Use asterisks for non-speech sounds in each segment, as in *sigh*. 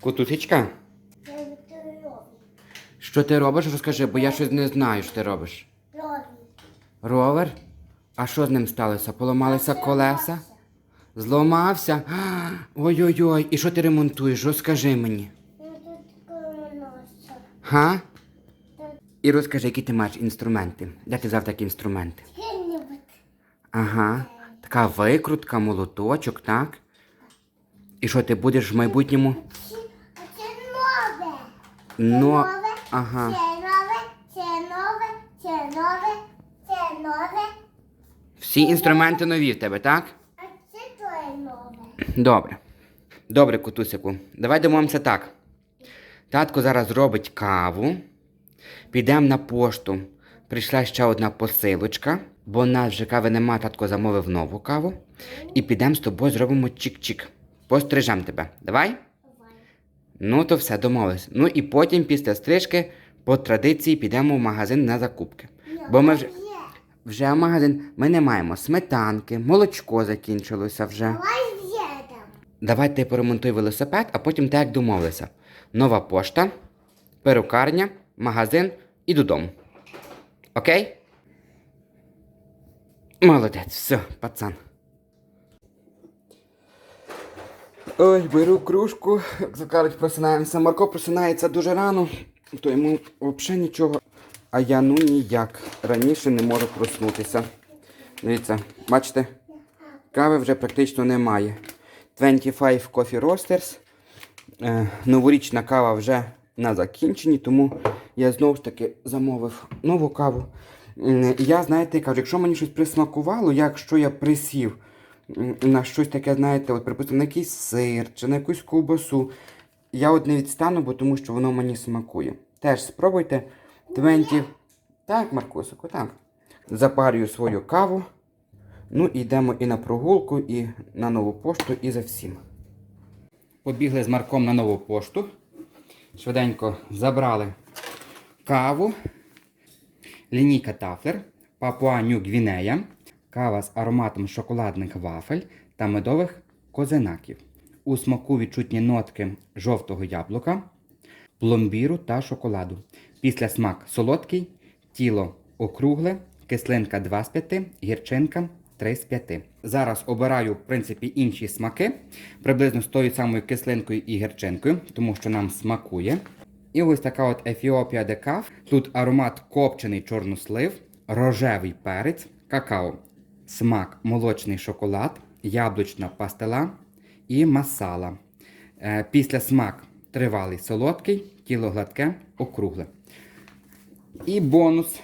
Котусечка, що ти робиш? Розкажи, бо я щось не знаю, що ти робиш. Рові. Ровер? А що з ним сталося? Поламалися колеса? Зламався? *gasps* Ой-ой-ой, і що ти ремонтуєш? Розкажи мені. Га? І розкажи, які ти маєш інструменти. Де ти взяв такі інструменти? Ага. Така викрутка, молоточок, так? І що ти будеш в майбутньому? Нове. ага. Це нове, це нове, це нове. Всі інструменти нові в тебе, так? А це твоє нове. Добре. Добре, котусику. Давай домовимося так. Татко зараз зробить каву. Підемо на пошту. Прийшла ще одна посилочка, бо у нас вже кави нема, татко замовив нову каву. І підемо з тобою зробимо чик-чик. Пострижемо тебе. Давай? Ну, то все, домовились. Ну і потім, після стрижки, по традиції підемо в магазин на закупки. Бо ми вже, вже в магазин ми не маємо сметанки, молочко закінчилося вже. Давай. Давай ти поремонтуй велосипед, а потім так як домовилися. Нова пошта, перукарня, магазин і додому. Окей? Молодець, все, пацан. Ой, беру кружку, як то кажуть, просинаємося. Марко просинається дуже рано, то йому взагалі нічого. А я ну ніяк раніше не можу проснутися. Дивіться, бачите? Кави вже практично немає. 25 Coffee Roasters. Е, новорічна кава вже на закінченні, тому я знову ж таки замовив нову каву. Я, знаєте, кажу, якщо мені щось присмакувало, якщо я присів на щось таке, знаєте, от, припустимо, на якийсь сир чи на якусь ковбасу, я от не відстану, бо тому що воно мені смакує. Теж спробуйте 20... Так, Маркусику, так. Запарюю свою каву. Ну, і йдемо і на прогулку, і на нову пошту, і за всім. Побігли з Марком на нову пошту. Швиденько забрали каву, лінійка Тафлер, Папуа Нью Гвінея, кава з ароматом шоколадних вафель та медових козинаків. У смаку відчутні нотки жовтого яблука, пломбіру та шоколаду. Після смак солодкий, тіло округле, кислинка 2 з 5, гірчинка 3 з 5. Зараз обираю, в принципі, інші смаки, приблизно з тою самою кислинкою і гірчинкою, тому що нам смакує. І ось така от Ефіопія декаф. Тут аромат копчений чорнослив, рожевий перець, какао, смак молочний шоколад, яблучна пастила і масала. Е, Після смак тривалий солодкий, тіло гладке, округле. І бонус.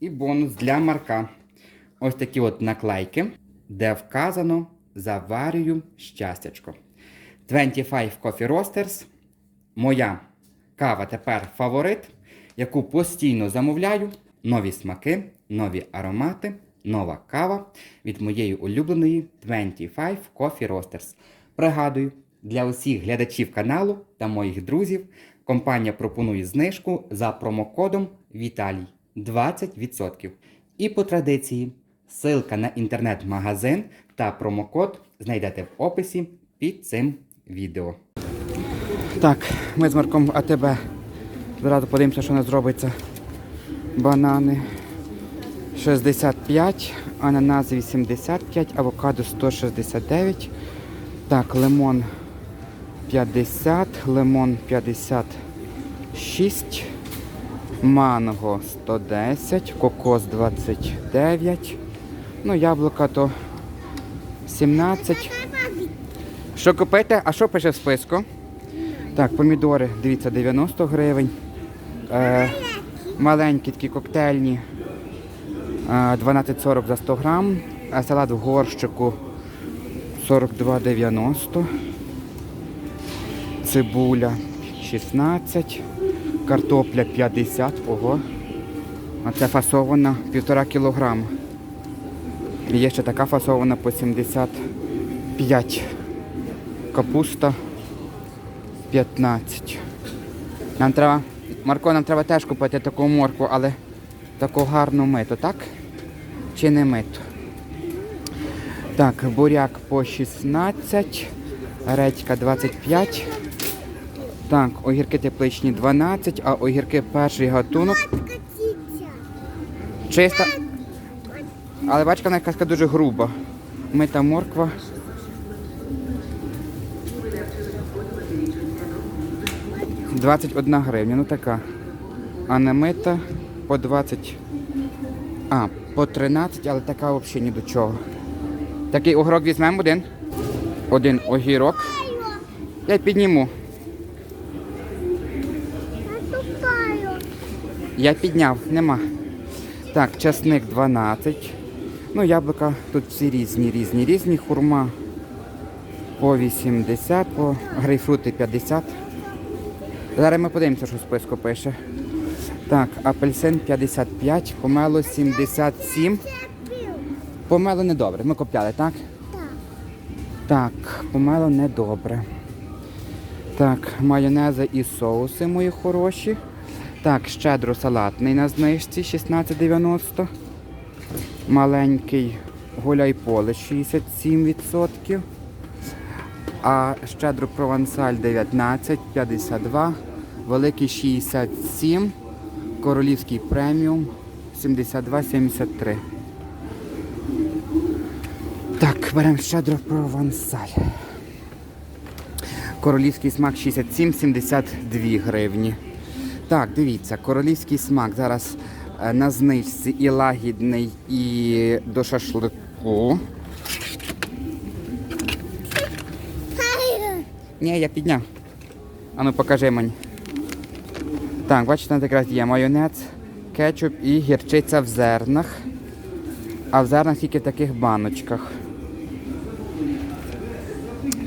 І бонус для марка. Ось такі от наклейки, де вказано заварюю щастячко. 25 Coffee Roasters. Моя кава тепер фаворит, яку постійно замовляю. Нові смаки, нові аромати, нова кава від моєї улюбленої 25 Coffee Roasters. Пригадую, для усіх глядачів каналу та моїх друзів компанія пропонує знижку за промокодом Віталій 20%. І по традиції, ссылка на інтернет-магазин та промокод знайдете в описі під цим відео. Так, ми з Марком АТБ. Зразу подивимося, що у нас зробиться. Банани 65, ананас 85, авокадо 169. Так, лимон 50, лимон 56, манго 110, кокос 29. Ну, яблука то 17. Що купити? А що пише в списку? Так, помідори, дивіться, 90 гривень. Е, маленькі такі коктейльні. Е, 12,40 за 100 грам. Салат в горщику 42,90. Цибуля 16. Картопля 50. Ого. А це фасована 1,5 кілограма. І Є ще така фасована по 75. Капуста 15. Нам треба, Марко, нам треба теж купити таку морку, але таку гарну миту, так? Чи не миту? Так, буряк по 16, редька 25, Так, огірки тепличні 12, а огірки перший гатунок чиста. Але бачка, вона якась дуже груба. Мита морква. Двадцять одна гривня, ну така. А не мита по 20. А, по 13, але така взагалі ні до чого. Такий огірок візьмемо один. Один огірок. Я підніму. Я. Я підняв, нема. Так, часник 12. Ну, яблука тут всі різні, різні, різні. Хурма по 80, по грейпфрути 50. Зараз ми подивимося, що в списку пише. Так, апельсин 55, помело 77. Помело недобре. Ми купляли, так? Так. Помело недобре. Так, майонези і соуси мої хороші. Так, щедро салатний на знижці 16,90. Маленький гуляй поле 67%. А щедро провансаль 19,52. Великий 67. Королівський преміум 72,73. Так, беремо щедро провансаль. Королівський смак 67,72 гривні. Так, дивіться, королівський смак зараз е, на знижці і лагідний, і до шашлику. Ні, я підняв. Ану, покажи мені. Так, бачите, тут якраз є майонез, кетчуп і гірчиця в зернах. А в зернах тільки в таких баночках.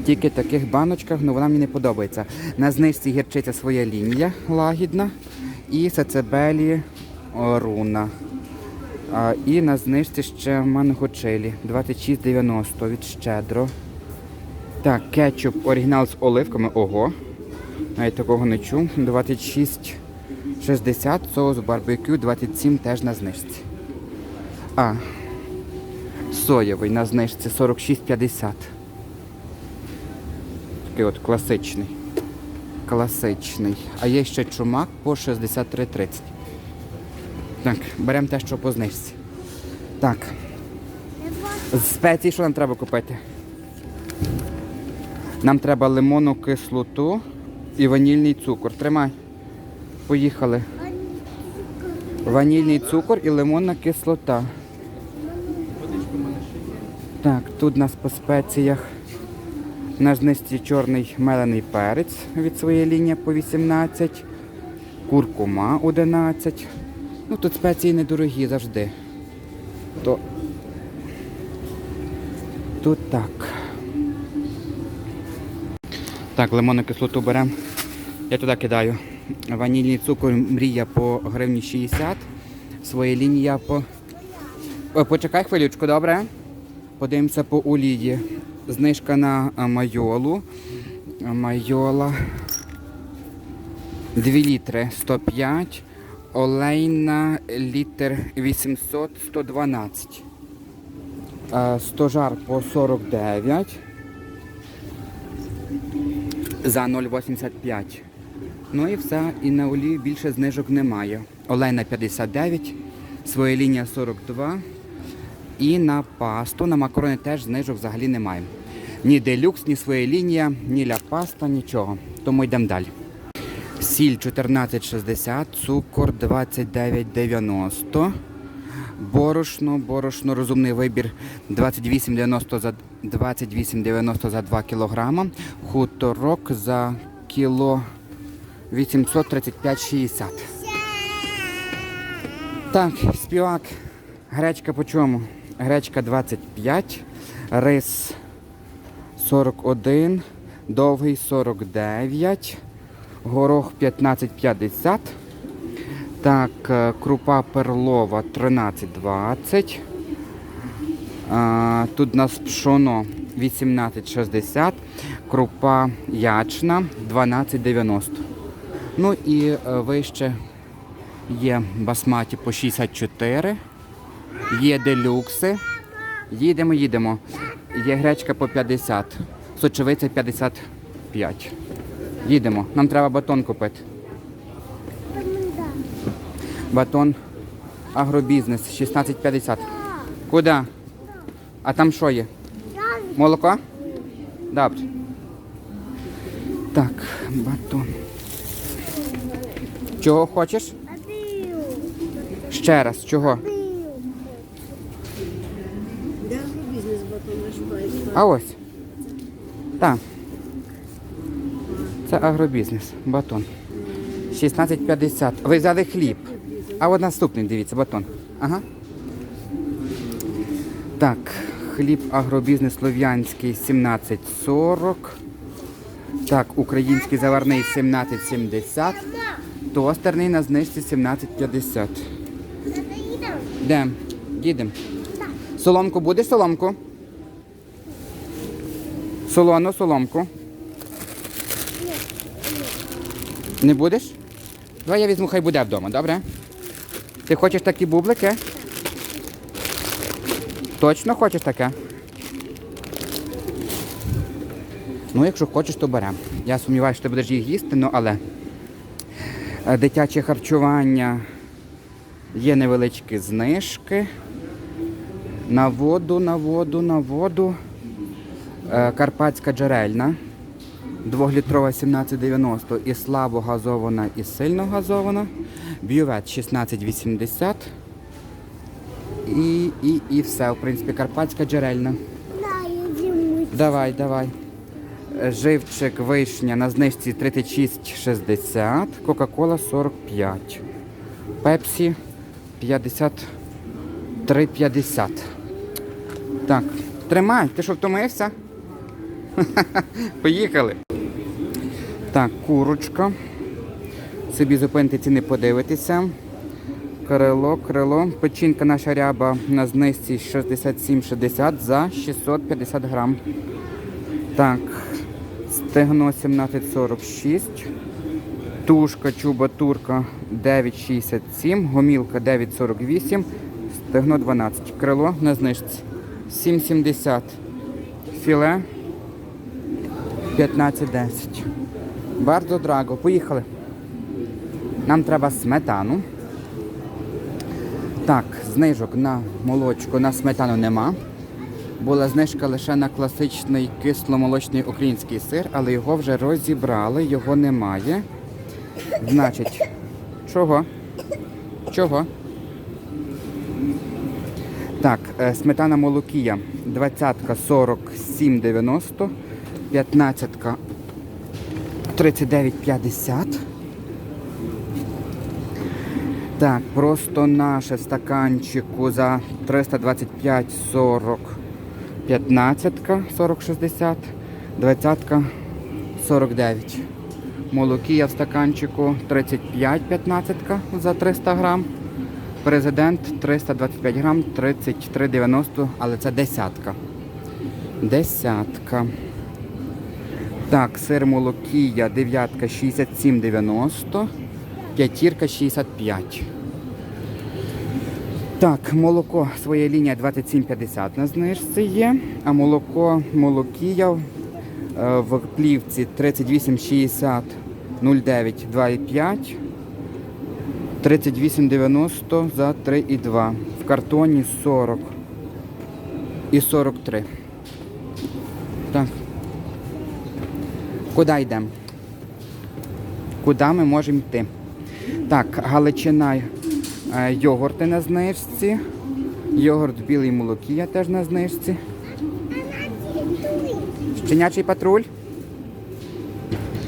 Тільки в таких баночках, ну вона мені не подобається. На знижці гірчиця своя лінія лагідна і сацебелі руна. А, і на знижці ще мангочилі 26,90 від щедро. Так, кетчуп оригінал з оливками. Ого. Навіть такого не чув. 26,60, соус барбекю 27 теж на знижці. А, соєвий на знижці 46,50. Такий от класичний. Класичний. А є ще чумак по 63,30. Так, беремо те, що по знижці. Так. З спецій що нам треба купити? Нам треба лимонну кислоту і ванільний цукор. Тримай. Поїхали. Ванільний цукор і лимонна кислота. Так, тут у нас по спеціях на знижці чорний мелений перець від своєї лінії по 18, куркума 11. Ну тут спеції недорогі завжди. То тут так. Так, лимонну кислоту беремо. Я туди кидаю. Ванільний цукор мрія по гривні 60. Своє лінія по. О, почекай хвилючку, добре? Подивимося по олії. Знижка на майолу. Майола. 2 літри 105. Олейна літр 800 112. Стожар по 49 за 0,85. Ну і все, і на олію більше знижок немає. Олейна 59, своя лінія 42. І на пасту, на макарони теж знижок взагалі немає. Ні делюкс, ні своя лінія, ні ля паста, нічого. Тому йдемо далі. Сіль 14,60, цукор 29,90. Борошно, борошно, розумний вибір 28,90 за 28,90 за 2 кілограма. Хуторок за кіло 835,60. Так, співак. Гречка по чому? Гречка 25, рис 41, довгий 49, горох 15,50. Так, е, крупа перлова 13,20. Тут у нас пшоно 18,60, крупа ячна 12,90. Ну і е, вище є басматі по 64, є делюкси. Їдемо, їдемо. Є гречка по 50, сочевиця 55. Їдемо. Нам треба батон купити. Батон агробізнес 16,50. Куди? А там що є? Молоко? Добре. Так, батон. Чого хочеш? Ще раз, чого? А ось. Так. Це агробізнес. Батон. 16,50. Ви взяли хліб. А от наступний, дивіться, батон. Ага. Так, хліб агробізнес слов'янський 17,40. Так, український заварний 17,70. Тостерний на знижці 17,50. Йдем, їдемо. Соломку будеш соломку? Солону, соломку. Не будеш? Давай я візьму, хай буде вдома, добре? Ти хочеш такі бублики? Точно хочеш таке? Ну, якщо хочеш, то беремо. Я сумніваюся, що ти будеш їх їсти, ну але дитяче харчування є невеличкі знижки. На воду, на воду, на воду. Е, Карпатська джерельна. Двохлітрова 17,90 і слабо газована, і сильно газована. Бювет 16,80. І, і, і все, в принципі, карпатська джерельна. Давай, давай. Живчик вишня на знижці 36,60, Кока-Кола 45. Пепсі 53,50. Так, тримай, ти що втомився? *laughs* Поїхали. Так, курочка. Собі зупинити ціни подивитися. Крило, крило. Печінка наша ряба на знижці 67,60 за 650 грам. Так, стегно 17,46. Тушка, чуба, турка 9,67. Гомілка 9,48. Стегно 12. Крило на знижці 7,70. Філе 15,10. Bardzo драго. Поїхали. Нам треба сметану. Так, знижок на молочко, на сметану нема. Була знижка лише на класичний кисломолочний український сир, але його вже розібрали, його немає. Значить, чого? Чого? Так, е, сметана молокія 20-ка 47,90, 15-ка 39,50. Так, просто наше стаканчику за 325,40. 15-ка 40,60, 20-ка 49. Молокія в стаканчику 35 15 за 300 грам. Президент 325 грам 33,90, але це десятка. Десятка. Так, сир молокія, дев'ятка 67,90, п'ятірка 65. Так, молоко своя лінія 27,50 на знижці є, а молоко молокія е, в плівці 38,60 09 2,5. 38,90 за 3,2. В картоні 40 і 43. Так. Куди йдемо? Куди ми можемо йти? Так, Галичина йогурти на знижці. Йогурт білий молокія теж на знижці. Щенячий патруль.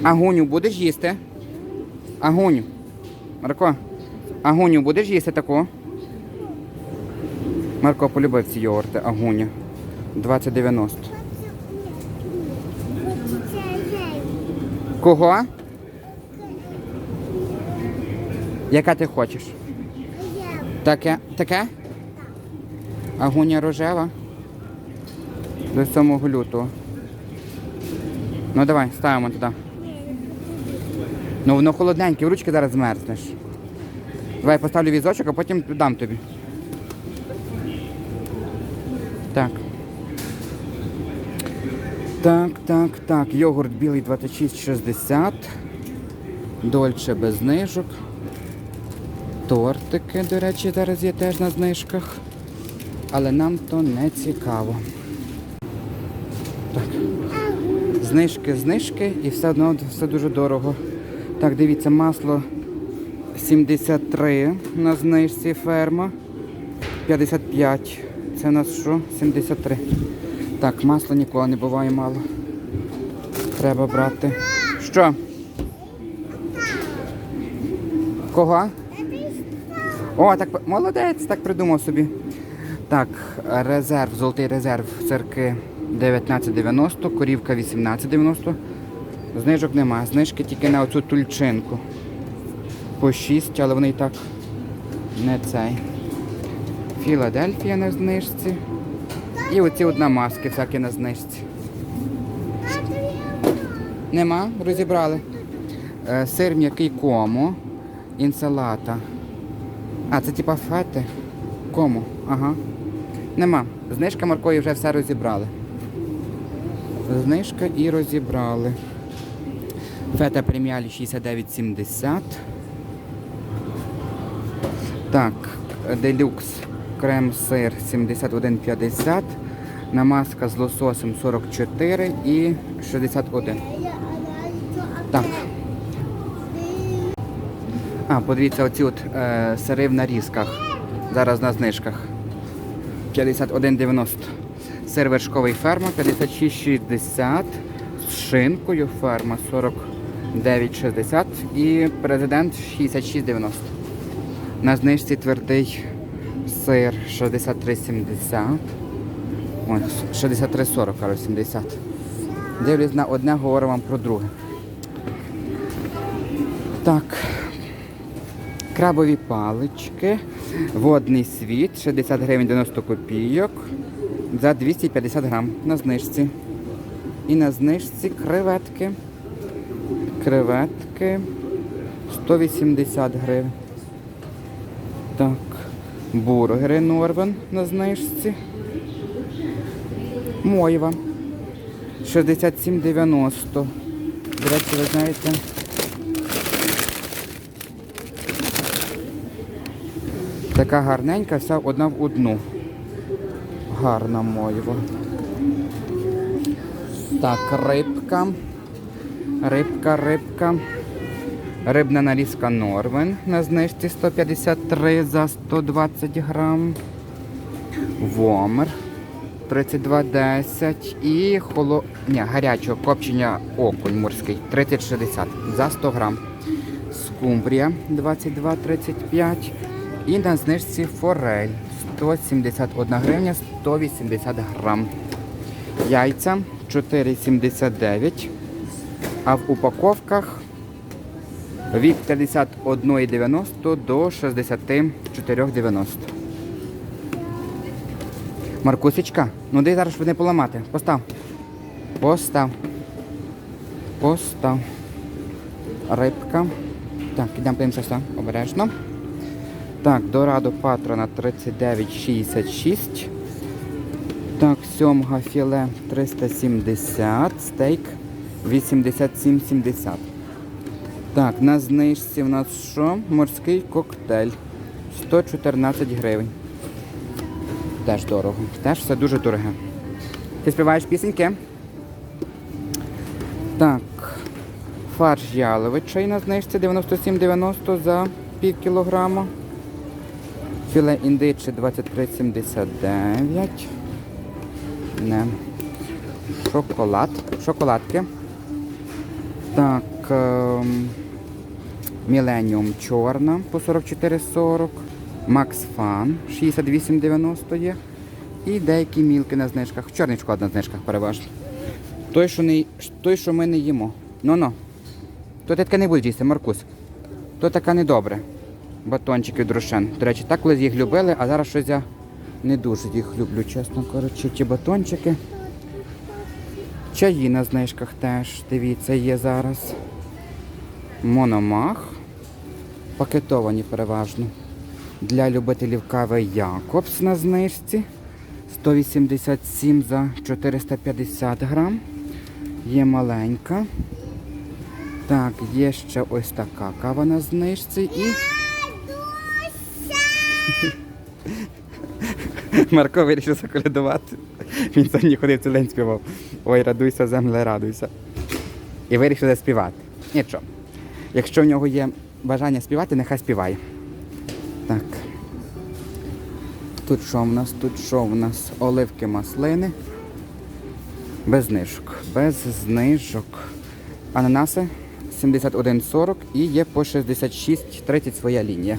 Агуню будеш їсти? Агуню. Марко, агуню будеш їсти таку? Марко полюбив ці йогурти, агуня. 20,90. Кого? Яка ти хочеш? Таке? Таке? Агуня рожева? До 7 лютого. Ну давай, ставимо туди. Ну воно холодненьке, в ручки зараз змерзнеш. Давай поставлю візочок, а потім дам тобі. Так. Так, так, так. Йогурт білий 26,60. Дольче без знижок. Тортики, до речі, зараз є теж на знижках. Але нам то не цікаво. Так. Знижки, знижки і все одно все дуже дорого. Так, дивіться, масло 73 на знижці ферма. 55. Це у нас що? 73. Так, масла ніколи не буває мало. Треба брати. Що? Кого? О, так молодець, так придумав собі. Так, резерв, золотий резерв церкви 19,90, корівка 18,90. Знижок нема. Знижки тільки на оцю тульчинку. По 6, але вони і так не цей. Філадельфія на знижці. І оці одна маски всякі на знижці. Нема, розібрали. Е, Сир м'який кому. Інсалата. А, це типа фети. Кому? Ага. Нема. Знижка моркої вже все розібрали. Знижка і розібрали. Фета преміалі 69,70. Так, делюкс крем-сир 71,50. Намазка з лососем 44 і 61. Так. А, подивіться, оці от е, сири в нарізках. Зараз на знижках. 51,90. Сир вершковий ферма 56,60. З шинкою ферма 49,60 і президент 66,90. На знижці твердий сир 63,70. 63,40, кажу, 70. Дивлюсь на одне, говорю вам про друге. Так. Крабові палички, водний світ, 60 гривень 90 копійок за 250 грам на знижці. І на знижці креветки. Креветки 180 гривень. Так, бургери Норвен на знижці. Мойва 67,90. До речі, ви знаєте. Така гарненька, вся одна в одну. Гарна мойва. Так, рибка. Рибка, рибка. Рибна нарізка Норвен на знижці 153 за 120 грам. Вомер 32,10 і холо... Ні, гарячого копчення окунь морський 30,60 за 100 грам. Скумбрія 22,35 і на знижці форель 171 гривня 180 грам. Яйця 4,79, а в упаковках від 51,90 до 64,90. Маркусечка, ну дай зараз, щоб не поламати. Постав. Постав. Постав. Рибка. Так, ідемо подивимося сюди. Обережно. Так, Дорадо Патрона 39,66. Так, сьомга філе 370, стейк 87,70. Так, на знижці в нас що? Морський коктейль 114 гривень. Теж дорого. Теж все дуже дороге. Ти співаєш пісеньки? Так. Фарш яловичий на знижці 97,90 за пів кілограма. Філе індичі 23,79. Не. Шоколад. Шоколадки. Так. ем, Міленіум чорна по 44,40. Макс Фан 68,90 є. І деякі мілки на знижках. Чорний шоколад на знижках переважно. Той, що, не, той, що ми не їмо. Ну-ну. То ти таке не будеш їсти, Маркус. То така недобре. Батончики друшен. До речі, так колись їх любили, а зараз щось я не дуже їх люблю, чесно кажучи, ті батончики. Чаї на знижках теж, дивіться, є зараз. Мономах. Пакетовані переважно. Для любителів кави Якобс на знижці. 187 за 450 грам. Є маленька. Так, є ще ось така кава на знижці і. Марко вирішив заколядувати. Він сьогодні ходив цілий день співав. Ой, радуйся, земле, радуйся. І вирішив заспівати. Нічого. Якщо в нього є бажання співати, нехай співає. Так. Тут що в нас? Тут що в нас? Оливки маслини. Без знижок. Без знижок. Ананаси 71,40 і є по 66,30 своя лінія.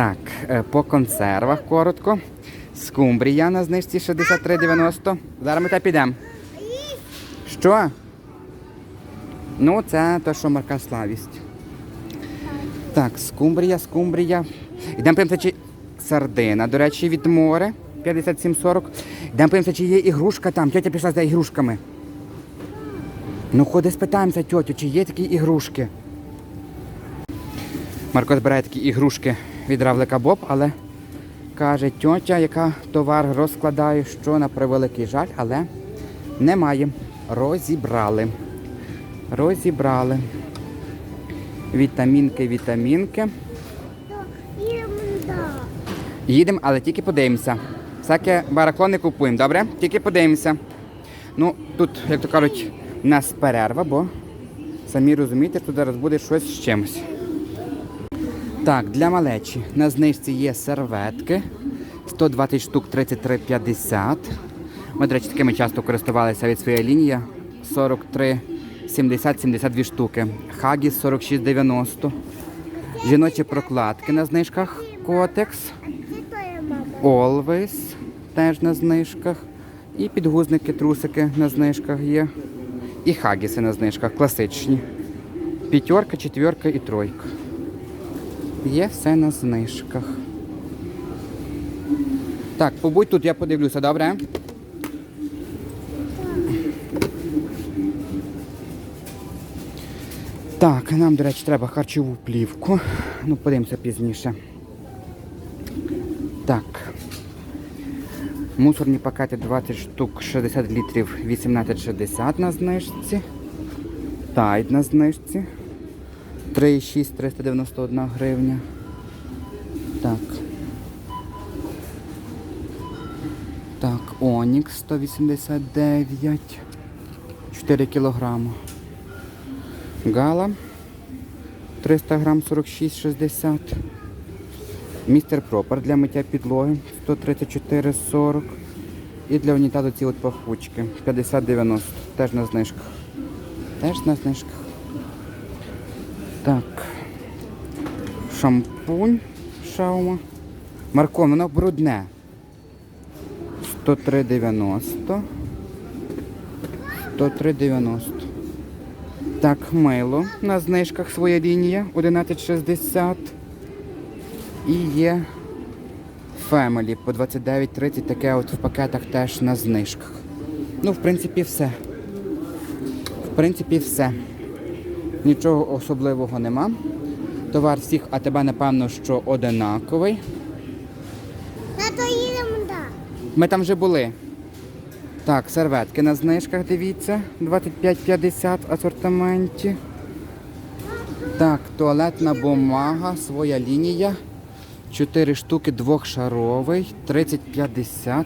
Так, е, по консервах коротко. Скумбрія на знижці 63,90. Зараз ми та підемо. Що? Ну, це те, що марка славість. Так, скумбрія, скумбрія. Йдемо подивимося, чи сардина, до речі, від море 57,40. Йдемо подивимося, чи є ігрушка там. Тетя пішла за ігрушками. Ну, ходи спитаємося, тьотю, чи є такі ігрушки. Марко збирає такі ігрушки від Равлика Боб, але каже, тьотя, яка товар розкладає, що на превеликий жаль, але немає. Розібрали. Розібрали. Вітамінки, вітамінки. Їдемо, але тільки подивимося. Всяке барахло не купуємо, добре? Тільки подивимося. Ну, тут, як то кажуть, у нас перерва, бо самі розумієте, тут зараз буде щось з чимось. Так, для малечі на знижці є серветки. 120 штук 33,50. Ми, до речі, такими часто користувалися від своєї лінії. 43, 70, 72 штуки. Хагіс 46,90. Жіночі прокладки на знижках. Котекс. Always теж на знижках. І підгузники, трусики на знижках є. І хагіси на знижках, класичні. П'ятерка, четверка і тройка. Є все на знижках. Так, побудь тут, я подивлюся, добре? Так, нам, до речі, треба харчову плівку. Ну, подивимося пізніше. Так. Мусорні пакети 20 штук 60 літрів 18,60 на знижці. Тайд на знижці. 3,6 391 гривня. Так. Так, Онікс 189. 4 кілограма. Гала 300 грам 46,60. Містер Пропер для миття підлоги 134,40. І для унітазу ці от пахучки 50,90. Теж на знижках. Теж на знижках. Так. Шампунь шаума. Марко, воно брудне. 103,90. 103,90. Так, мило на знижках своя лінія 11,60. І є Family по 29,30, таке от в пакетах теж на знижках. Ну, в принципі, все. В принципі, все. Нічого особливого нема. Товар всіх, а тебе, напевно, що одинаковий. Тато їдемо. Ми там вже були. Так, серветки на знижках, дивіться, 25,50 в асортименті. Так, туалетна бумага, своя лінія. 4 штуки двохшаровий, 30,50.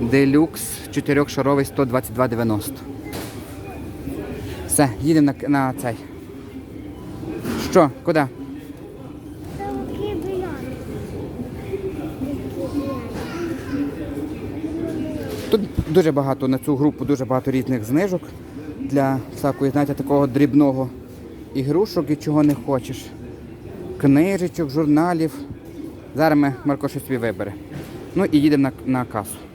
Делюкс, 4-шаровий, 122,90. Все, їдемо на, на цей. Що, куди? Тут дуже багато на цю групу, дуже багато різних знижок для всякої, знаєте, такого дрібного ігрушок і чого не хочеш. Книжечок, журналів. Зараз ми Марко щось собі вибере. Ну і їдемо на, на касу.